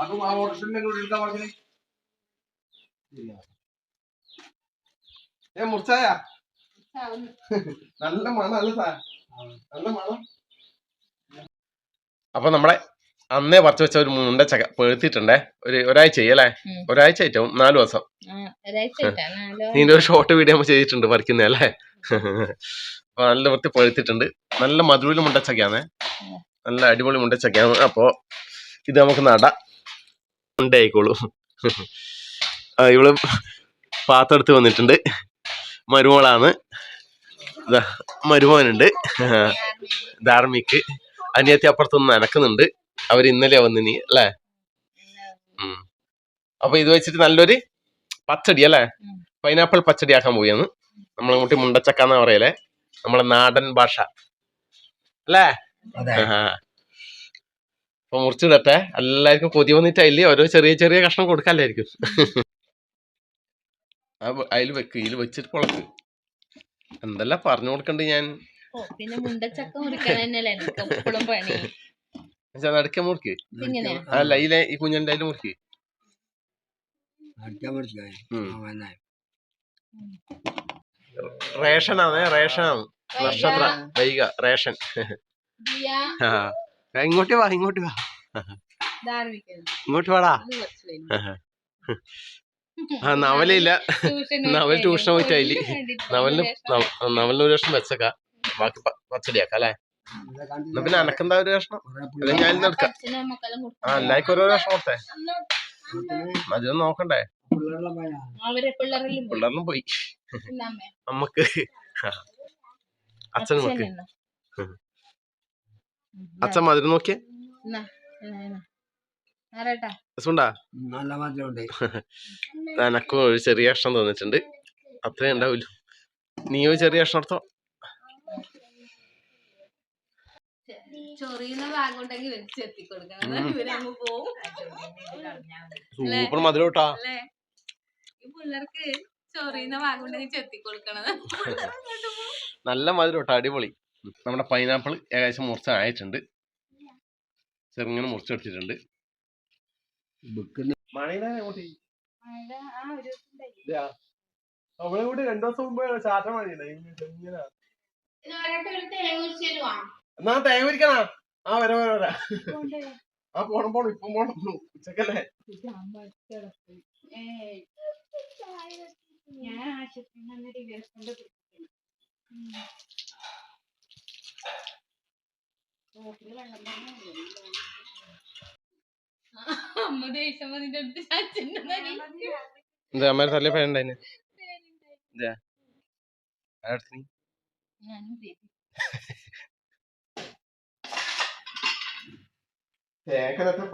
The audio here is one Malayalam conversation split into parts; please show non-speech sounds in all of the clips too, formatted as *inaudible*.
അതും ആ ഓട്ടത്തിന്റെ കൂടെ എടുക്കാൻ പറഞ്ഞേ ഏ മുറിച്ചായ നല്ല മണം അല്ല സാർ നല്ല മണം. അപ്പൊ നമ്മളെ അന്നേ പറിച്ചു വെച്ച ഒരു മുണ്ട ചക്ക പേഴ്ത്തിട്ടുണ്ടേ ഒരു ഒരാഴ്ച അല്ലേ. ഒരാഴ്ച ആയിട്ടും? നാലു ദിവസം? നിന്റെ ഒരു ഷോർട്ട് വീഡിയോ നമ്മൾ ചെയ്തിട്ടുണ്ട് പറിക്കുന്നേ അല്ലേ? അപ്പൊ നല്ല വൃത്തി പഴുത്തിട്ടുണ്ട് നല്ല മധുരയിൽ മുണ്ടച്ചക്കയാണ് നല്ല അടിപൊളി മുണ്ടച്ചക്കയാണ് അപ്പോ ഇത് നമുക്ക് നടാം. ഉണ്ടായിക്കോളൂ ആ, ഇവൾ പാത്തെടുത്ത് വന്നിട്ടുണ്ട്. മരുമോളാണ്. ദാ, മരുമോനുണ്ട്. ധാർമ്മിക്ക് അനിയത്തി അപ്പുറത്തുനിന്ന് നനക്കുന്നുണ്ട് അവർ ഇന്നലെ വന്നിനി അല്ലേ. അപ്പൊ ഇത് വെച്ചിട്ട് നല്ലൊരു പച്ചടി അല്ലേ? പൈനാപ്പിൾ പച്ചടി ആക്കാൻ പോവുകയാണ്. നമ്മളെ കൂട്ടി മുണ്ടച്ചക്ക എന്നാ പറയലേ? നമ്മളെ നാടൻ ഭാഷ. അല്ലേ? അതെ. ആഹാ. മുറിച്ച് തട്ടെ എല്ലാവർക്കും കൊതി വന്നിട്ട് അതിൽ ഓരോ ചെറിയ ചെറിയ കഷ്ണം കൊടുക്കാല്ലായിരിക്കും. അതിൽ വെക്ക് ഇതിൽ വെച്ചിട്ട് പൊളക്ക്. എന്തല്ല പറഞ്ഞു കൊടുക്കണ്ട് ഞാൻ? പിന്നെ മുണ്ടച്ചക്ക എപ്പോഴും പണി. നടുക്കെ മുറിക്ക്. അല്ല ഇതിലെ ഈ കുഞ്ഞിന്റെ അതിൽ മുറിക്ക്. റേഷനാണ് റേഷനാണ്. നക്ഷത്ര വൈക റേഷൻ. ആ. ഇങ്ങോട്ട് വാ ഇങ്ങോട്ട് വാ. ഇങ്ങോട്ട് വാടാ. ആ നവലില്ല. നവൽ ട്യൂഷൻ പോയിട്ടായി നവലിന് നവലിന് ഒരു കഷ്ണം വെച്ചക്ക. ബാക്കി പച്ചടിയാക്കാം അല്ലേ. എന്നാ പിന്നെ അനക്കെന്താ ഒരു കഷ്ണം കുറേ ഞാൻ എടുക്കാം. ആ എല്ലാവർക്കും ഓരോ കഷ്ണം കൊടുത്തേ. അതൊന്നും നോക്കണ്ടേ? പിള്ളേരെല്ലാം പോയി. അമ്മയ്ക്ക്. അച്ഛനും. അച്ഛൻ മധുരം നോക്കിയേ. നല്ല മധുരമുണ്ട് എനക്കും ഒരു ചെറിയ കഷ്ണം തോന്നിട്ടുണ്ട്. അത്രേ ഉണ്ടാവില്ല നീ ഒരു ചെറിയ കഷ്ണം എടുത്തോ. സൂപ്പർ മധുരം കേട്ടാ പിള്ളേർക്ക് ചൊറിയുന്ന ഭാഗം ഉണ്ടെങ്കിൽ ചെത്തി കൊടുക്കണത് *laughs* നല്ല മധുരം കേട്ടോ അടിപൊളി. നമ്മുടെ പൈനാപ്പിൾ ഏകദേശം മുറിച്ച് ആയിട്ടുണ്ട് ചെറുങ്ങനെ മുറിച്ചെടുത്തിട്ടുണ്ട്. അവളെ കൂടി രണ്ടു ദിവസം മുമ്പ് ചാറ്റ മഴയില്ല എന്നാ തേങ്ങ പിരിക്കണ ആ വരാ വരാ വരാ. ആ പോണം പോണം ഇപ്പം പോണം. ഉച്ചക്കല്ലേ? ഞാൻ ആശുപത്രി കൊണ്ട് അമ്മ ദേഷ്യം വന്നിട്ട് അടുത്ത് തലയിൽ ഇതാ നീ? ഞാനും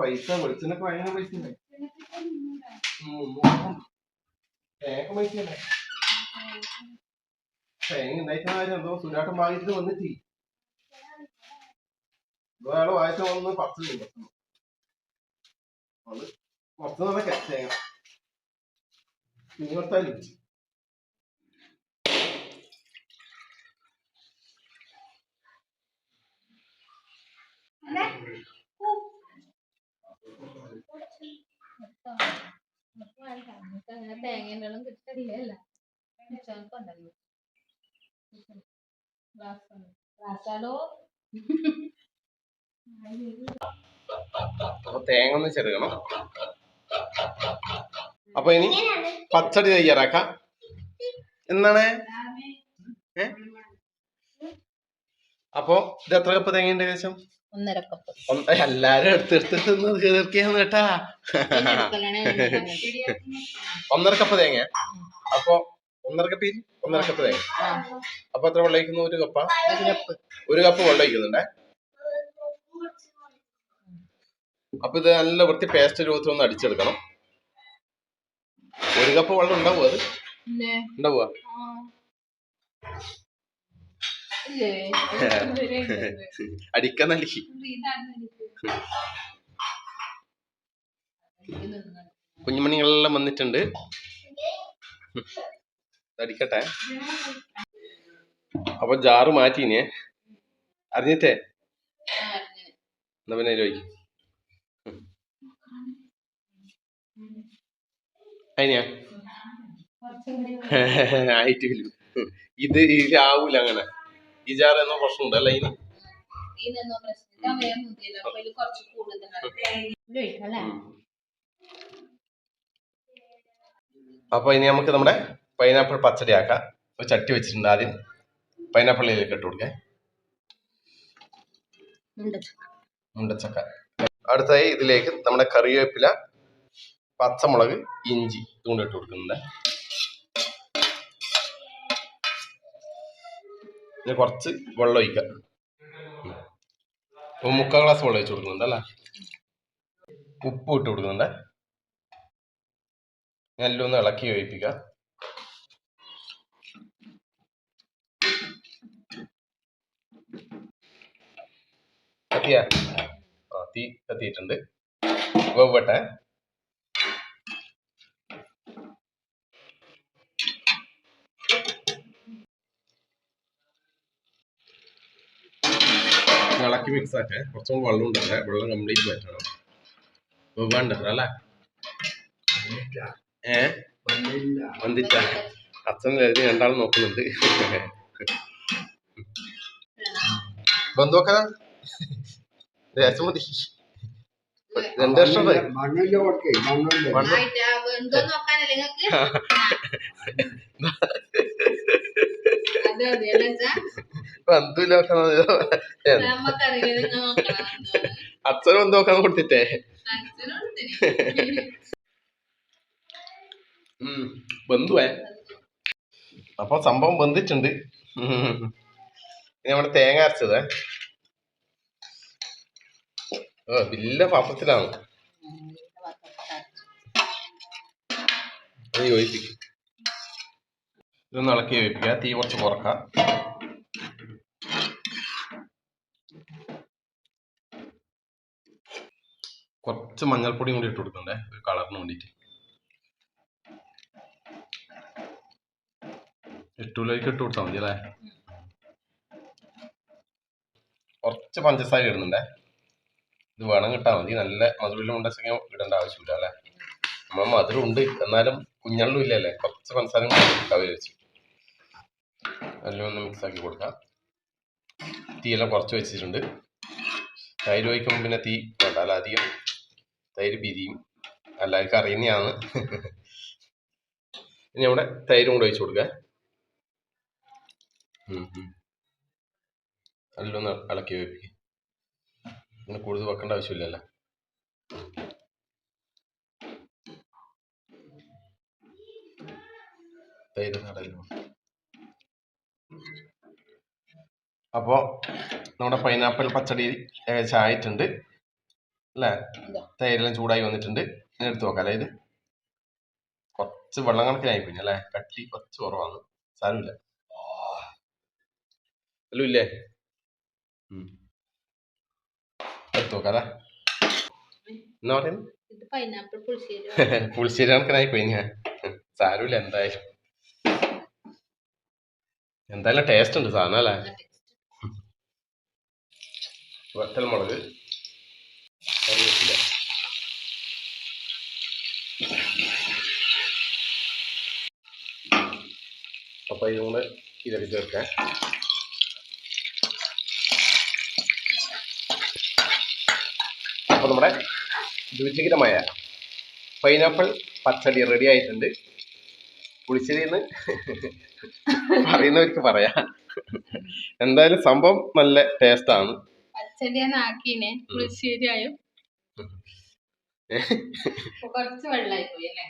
പൈസ വെളിച്ചെണ്ണൊക്കെ ഭയങ്കര പൈസ തേങ്ങ പൈസ തേങ്ങ ഉണ്ടായിട്ട് കാര്യം. എന്തോ സുരാട്ടം വാങ്ങിച്ചിട്ട് വന്നിട്ട്. ഒരാൾ വായിച്ച വന്ന് പത്ത് ചെയ്യും അത് പുറത്ത് നല്ല കെറ്റ് നീ കൊടുത്താലും അങ്ങനെ തേങ്ങേന്റെ വെള്ളം കിട്ടില്ല ഗ്ലാസ്സാടോ അപ്പൊ തേങ്ങ ഒന്ന് ചെറുകണം. അപ്പൊ ഇനി പച്ചടി തയ്യാറാക്കാം. എന്താണ്? ഏ? അപ്പൊ ഇത് എത്ര കപ്പ് തേങ്ങ ഉണ്ട് ഏകദേശം? ഒന്നര കപ്പ്. എല്ലാരും എടുത്തെടുത്ത് കേട്ടാ. ഒന്നര കപ്പ് തേങ്ങ. അപ്പൊ ഒന്നര കപ്പ് ഒന്നര കപ്പ് തേങ്ങ. അപ്പൊ എത്ര വെള്ളം ഒഴിക്കുന്നു ഒരു കപ്പ? ഒരു കപ്പ്. ഒരു കപ്പ് വെള്ളം ഒഴിക്കുന്നുണ്ടേ അപ്പൊ ഇത് നല്ല വൃത്തി പേസ്റ്റ് രൂപത്തിൽ ഒന്ന് അടിച്ചെടുക്കണം. ഒരു കപ്പ് വെള്ളം ഉണ്ടാവുക അത്? ഉണ്ടാവുക അടിക്കാൻ നല്ല കുഞ്ഞുമണികളെല്ലാം വന്നിട്ടുണ്ട്. അടിക്കട്ടെ. അപ്പൊ ജാറ് മാറ്റീനെ അറിഞ്ഞിട്ടേ? എന്നാ പിന്നെ ചോദിക്കും അതിനാ *laughs* ഇത് ഇതിലാവൂല അങ്ങനെ. ജാറ് എന്ന പ്രശ്നമുണ്ട് അല്ല ഇനി? അപ്പൊ ഇനി നമുക്ക് നമ്മുടെ പൈനാപ്പിൾ പച്ചടി ആക്കാം ഒരു ചട്ടി വെച്ചിട്ടുണ്ട് ആദ്യം. പൈനാപ്പിളിലേക്ക് ഇട്ട് കൊടുക്കേ. മുണ്ടച്ചക്ക. അടുത്തായി ഇതിലേക്ക് നമ്മുടെ കറിവേപ്പില പച്ചമുളക് ഇഞ്ചി ഇതുകൊണ്ട് ഇട്ട് കൊടുക്കുന്നുണ്ട്. പിന്നെ കുറച്ച് വെള്ളം ഒഴിക്കാം മുക്കാൽ ഗ്ലാസ് വെള്ളം ഒഴിച്ച് കൊടുക്കുന്നുണ്ട് അല്ലേ? ഉപ്പ് ഇട്ട് കൊടുക്കുന്നുണ്ട്. നെല്ലൊന്ന് ഇളക്കി വേവിപ്പിക്കുക. ആ തീ കത്തിയിട്ടുണ്ട്. വേവട്ടെ ഇളക്കി മിക്സ് ആക്കേ. കുറച്ചും വെള്ളം ഉണ്ടല്ലേ വെള്ളം കംപ്ലീറ്റ് പറ്റണം വേണ്ട അല്ലേ? ഏ? വന്നിട്ട. അച്ഛൻ എഴുതി രണ്ടാളും നോക്കുന്നുണ്ട്. ബന്ധുവൊക്കെ? മതി രണ്ട് വർഷം. അച്ഛനും ബന്ധുവൊക്കെ കൊടുത്തിട്ടേ. അച്ഛനോട് ഉം, ബന്ധുവേ അപ്പൊ സംഭവം ബന്ധിച്ചിട്ടുണ്ട് ഇനി നമ്മുടെ തേങ്ങ അരച്ചതേ. വലിയ പാത്രത്തിലാണ്. അത് യോജിപ്പിക്കും. ഇതൊന്ന് ഇളക്കി യോജിപ്പിക്കുക. തീ കുറച്ച് കുറക്കാം കുറച്ച് മഞ്ഞൾപ്പൊടിയും കൂടി ഇട്ട് കൊടുക്കണ്ടേ? ഒരു കളറിന് വേണ്ടിയിട്ട്. എട്ടൂലേക്ക് ഇട്ട് കൊടുത്താൽ മതി അല്ലേ കുറച്ച് പഞ്ചസാര ഇടുന്നുണ്ടേ? ഇത് വേണം കിട്ടാൻ മതി. നല്ല മധുരം ഉണ്ടെങ്കിൽ ഇടേണ്ട ആവശ്യമില്ല അല്ലേ? നമ്മൾ മധുരം ഉണ്ട് എന്നാലും കുഞ്ഞള്ളും ഇല്ലല്ലേ? കുറച്ച് പഞ്ചസാരം ഇട്ടാൽ വെച്ച്. എല്ലാം ഒന്ന് മിക്സ് ആക്കി കൊടുക്കാം. തീയെല്ലാം കുറച്ച് വെച്ചിട്ടുണ്ട്. തൈര് ഒഴിക്കുമ്പോൾ പിന്നെ തീ വേണ്ട. അല്ല അധികം തൈര് പിരിയും. എല്ലാവർക്കും അറിയുന്നതാണ്. ഇനി അവിടെ തൈരും കൂടെ ഒഴിച്ച് ഉം. എല്ലാം ഒന്ന് ഇളക്കി വെപ്പിക്കുക പിന്നെ കൂടുതൽ വെക്കേണ്ട ആവശ്യമില്ലല്ലോ. തൈര് നടല്ലോ അപ്പോൾ നമ്മുടെ പൈനാപ്പിൾ പച്ചടി ഏകദേശം ആയിട്ടുണ്ട്. അല്ലേ. തൈരെല്ലാം ചൂടായി വന്നിട്ടുണ്ട്. ഇനി എടുത്തു നോക്കാം അല്ലേ ഇത് കുറച്ച് വെള്ളം കണക്കിനായി പിന്നെ അല്ലേ? കട്ടി കുറച്ച് കുറവാണ്. സാരമില്ല. അല്ലേ ഇല്ലേ? ഉം. എടുത്ത് നോക്കാം എന്നാ പറയുന്നത് പുളിശ്ശേരി കണക്കിനായി പോയി ഞാൻ സാരമില്ല എന്തായാലും. എന്തായാലും ടേസ്റ്റ് ഉണ്ട് സാധനം അല്ലേ? വറ്റൽ മുളക്. കറിവേപ്പില. അപ്പൊ ഇതും കൂടെ ഇതിലേക്ക് ചേർക്കാം അപ്പൊ നമ്മുടെ രുചികരമായ പൈനാപ്പിൾ പച്ചടി റെഡി ആയിട്ടുണ്ട്. പുളിശ്ശേരിന്ന് പറയുന്നവർക്ക് പറയാം. എന്തായാലും സംഭവം നല്ല ടേസ്റ്റ് ആണ്. പുളിശ്ശേരി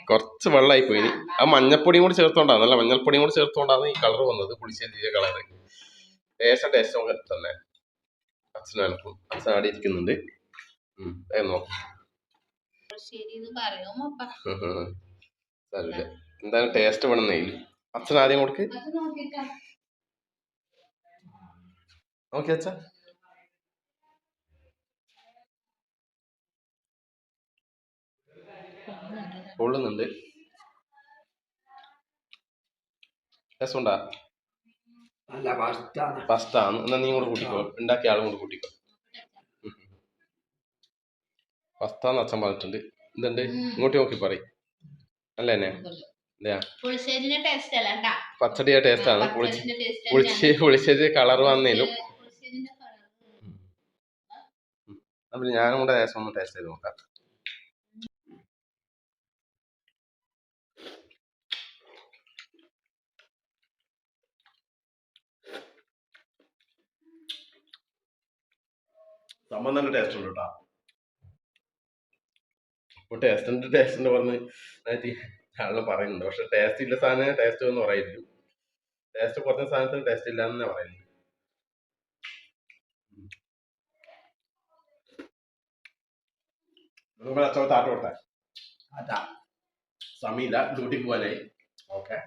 കുറച്ച് വെള്ളമായി പോയി ആ മഞ്ഞപ്പൊടിയും കൂടി ചേർത്തോണ്ടാണ്. നല്ല മഞ്ഞൾപ്പൊടിയും കൂടി ചേർത്തോണ്ടാണ് ഈ കളർ വന്നത് പുളിശ്ശേരിയുടെ കളറ് ടേസ്റ്റ് ടേസ്റ്റ് തന്നെ. അച്ഛനും അനക്കും. അച്ഛൻ ഇരിക്കുന്നുണ്ട്. *laughs* സാരമില്ല. എന്തായാലും ടേസ്റ്റ് വേണമെന്നേ അച്ഛൻ ആദ്യം കൊടുക്ക്. നോക്കി അച്ഛാ. കൊള്ളുന്നുണ്ട്. രസമുണ്ടാ? ഫസ്റ്റാണ് എന്നാ നീ കൂടെ കൂട്ടിക്കോ. ഉണ്ടാക്കിയ ആളും കൂടെ കൂട്ടിക്കോ. ഫസ്റ്റാന്ന് അച്ഛൻ പറഞ്ഞിട്ടുണ്ട് എന്തുണ്ട് ഇങ്ങോട്ട് നോക്കി പറയും. അല്ലേ തന്നെ ഇതെയാ പുളിശ്ശേരിന്റെ ടേസ്റ്റ് അല്ല കേട്ടാ പച്ചടിയുടെ ടേസ്റ്റ് ആണ് പുളിശ്ശേരി പുളിശ്ശേരി കളർ വന്നേലും. അപ്പോൾ ഞാനും കൂടെ ലേശം ഒന്ന് ടേസ്റ്റ് ചെയ്ത് നോക്കാം. സംബന്ധം ടേസ്റ്റ് ഉണ്ട് കേട്ടോ അപ്പോൾ ടേസ്റ്റ് ഉണ്ട് ടേസ്റ്റ് ഉണ്ട് പറഞ്ഞ് ആളെ പറയുന്നുണ്ട്. പക്ഷെ ടേസ്റ്റ് ഇല്ല സാധനം ടേസ്റ്റ് എന്ന് പറയില്ല ടേസ്റ്റ് കുറഞ്ഞ സാധനത്തിന് ടേസ്റ്റ് ഇല്ല എന്നേ പറയുന്നു നമുക്ക് അച്ചോട്ട് ആട്ടോ കൊടുത്തേ. അതാ സമയമില്ല. ഡ്യൂട്ടിക്ക് പോകാനായി ഓക്കെ.